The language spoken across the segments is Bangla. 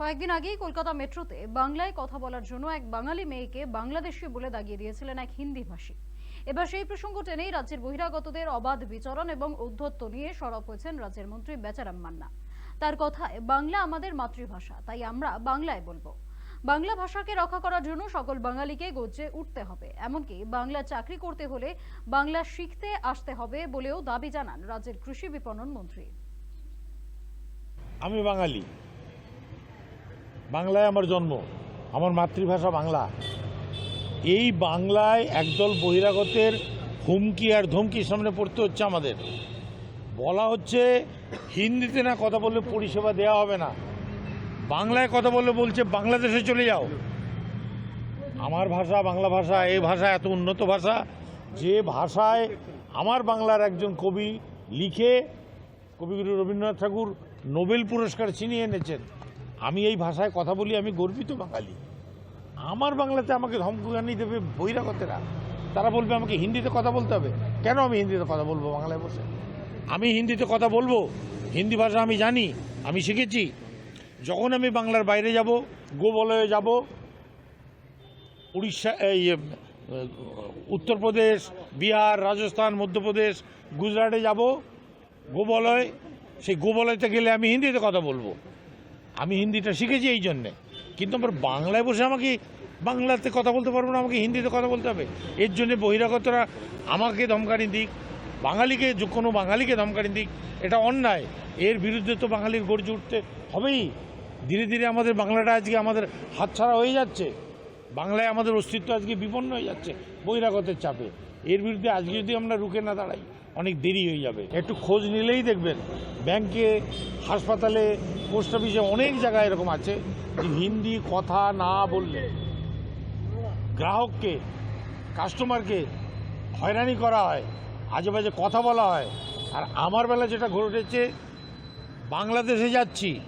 কয়েকদিন আগেই কলকাতা মেট্রোতে বাংলায় কথা বলার জন্য এক বাঙালি মেয়েকে বাংলাদেশি বলে দাগিয়ে দিয়েছিলেন এক হিন্দি ভাষী এবার সেই প্রসঙ্গ টেনেই রাজ্যের বহিরাগতদের অবাধ বিচরণ এবং ঔদ্ধত্য নিয়ে সরব হয়েছেন রাজ্যের মন্ত্রী বেচারাম মান্না। তার কথায়, বাংলা আমাদের মাতৃভাষা, তাই আমরা বাংলায় বলব। বাংলা ভাষাকে রক্ষা করার জন্য সকল বাঙালিকে গজ্জে উঠতে হবে। এমনকি বাংলা চাকরি করতে হলে বাংলা শিখতে আসতে হবে বলেও দাবি জানান রাজ্যের কৃষি বিপণন মন্ত্রী। আমি বাঙালি। বাংলায় আমার জন্ম। আমার মাতৃভাষা বাংলা। এই বাংলায় একদল বহিরাগতের হুমকি আর ধমকির সামনে পড়তে হচ্ছে আমাদের। বলা হচ্ছে, হিন্দিতে না কথা বললে পরিষেবা দেওয়া হবে না। বাংলায় কথা বললে বলছে, বাংলাদেশে চলে যাও। আমার ভাষা বাংলা ভাষা, এই ভাষা এত উন্নত ভাষা, যে ভাষায় আমার বাংলার একজন কবি লিখে কবিগুরু রবীন্দ্রনাথ ঠাকুর নোবেল পুরস্কার ছিনিয়ে এনেছেন। আমি এই ভাষায় কথা বলি, আমি গর্বিত বাঙালি। আমার বাংলাতে আমাকে ধমকানি দেবে বহিরাগতেরা। তারা বলবে আমাকে হিন্দিতে কথা বলতে হবে। কেন আমি হিন্দিতে কথা বলব বাংলায় বসে? আমি হিন্দিতে কথা বলব, হিন্দি ভাষা আমি জানি, আমি শিখেছি। যখন আমি বাংলার বাইরে যাব, গোবলয়ে যাব, উড়িষ্যা, এই উত্তরপ্রদেশ, বিহার, রাজস্থান, মধ্যপ্রদেশ, গুজরাটে যাব, গোবলয়। সেই গোবলয়তে গেলে আমি হিন্দিতে কথা বলব। আমি হিন্দিটা শিখেছি এই জন্যে। কিন্তু আমার বাংলায় বসে আমাকে বাংলাতে কথা বলতে পারব না, আমাকে হিন্দিতে কথা বলতে হবে। এর জন্য বহিরাগতরা আমাকে ধমকানি দিক, বাঙালিকে কোনো বাঙালিকে ধমকানি দিক, এটা অন্যায়। এর বিরুদ্ধে তো বাঙালির গর্জে উঠতে হবেই। ধীরে ধীরে আমাদের বাংলাটা আজকে আমাদের হাতছাড়া হয়ে যাচ্ছে। বাংলায় আমাদের অস্তিত্ব আজকে বিপন্ন হয়ে যাচ্ছে বহিরাগতের চাপে। এর বিরুদ্ধে আজকে যদি আমরা রুখে না দাঁড়াই, অনেক দেরি হয়ে যাবে। একটু খোঁজ নিলেই দেখবেন, ব্যাংকে, হাসপাতালে পোস্ট অফিসে অনেক জায়গায় এরকম আছে যে হিন্দি কথা না বললে গ্রাহককে, কাস্টমারকে হয়রানি করা হয় আজে বাজে কথা বলা হয়। আর আমার বেলা যেটা ঘটেছে বাংলাদেশে যাচ্ছি,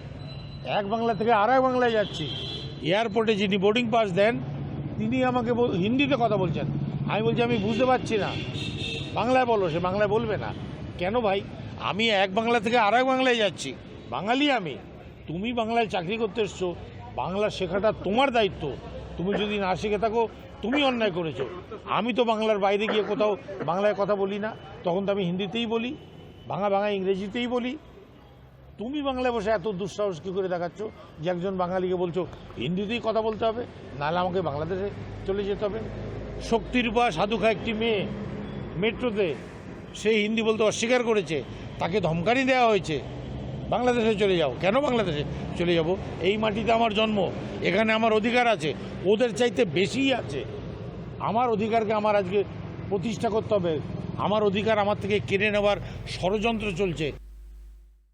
এক বাংলা থেকে আর এক বাংলায় যাচ্ছি। এয়ারপোর্টে যিনি বোর্ডিং পাস দেন, তিনি আমাকে হিন্দিতে কথা বলছেন। আমি বলছি, আমি বুঝতে পারছি না। বাংলায় বলো। সে বাংলায় বলবে না। কেন ভাই? আমি এক বাংলা থেকে আর এক বাংলায় যাচ্ছি। বাঙালি আমি। তুমি বাংলায় চাকরি করতে এসছো, বাংলা শেখাটা তোমার দায়িত্ব। তুমি যদি না শিখে থাকো, তুমি অন্যায় করেছ। আমি তো বাংলার বাইরে গিয়ে কোথাও বাংলায় কথা বলি না। তখন তো আমি হিন্দিতেই বলি ভাঙা ভাঙা ইংরেজিতেই বলি। তুমি বাংলায় বসে এত দুঃসাহস কী করে দেখাচ্ছ যে একজন বাঙালিকে বলছো, হিন্দিতেই কথা বলতে হবে, নাহলে আমাকে বাংলাদেশে চলে যেতে হবে শক্তিরূপা সাধুখা একটি মেয়ে, মেট্রোতে, সে হিন্দি বলতে অস্বীকার করেছে, তাকে ধমকানি দেওয়া হয়েছে। বাংলাদেশে চলে যাও কেন বাংলাদেশে চলে যাব? এই মাটিতে আমার জন্ম, এখানে আমার অধিকার আছে, ওদের চাইতে বেশি আছে। আমার অধিকারকে আমার আজকে প্রতিষ্ঠা করতে হবে। আমার অধিকার আমার থেকে কেড়ে নেওয়ার ষড়যন্ত্র চলছে।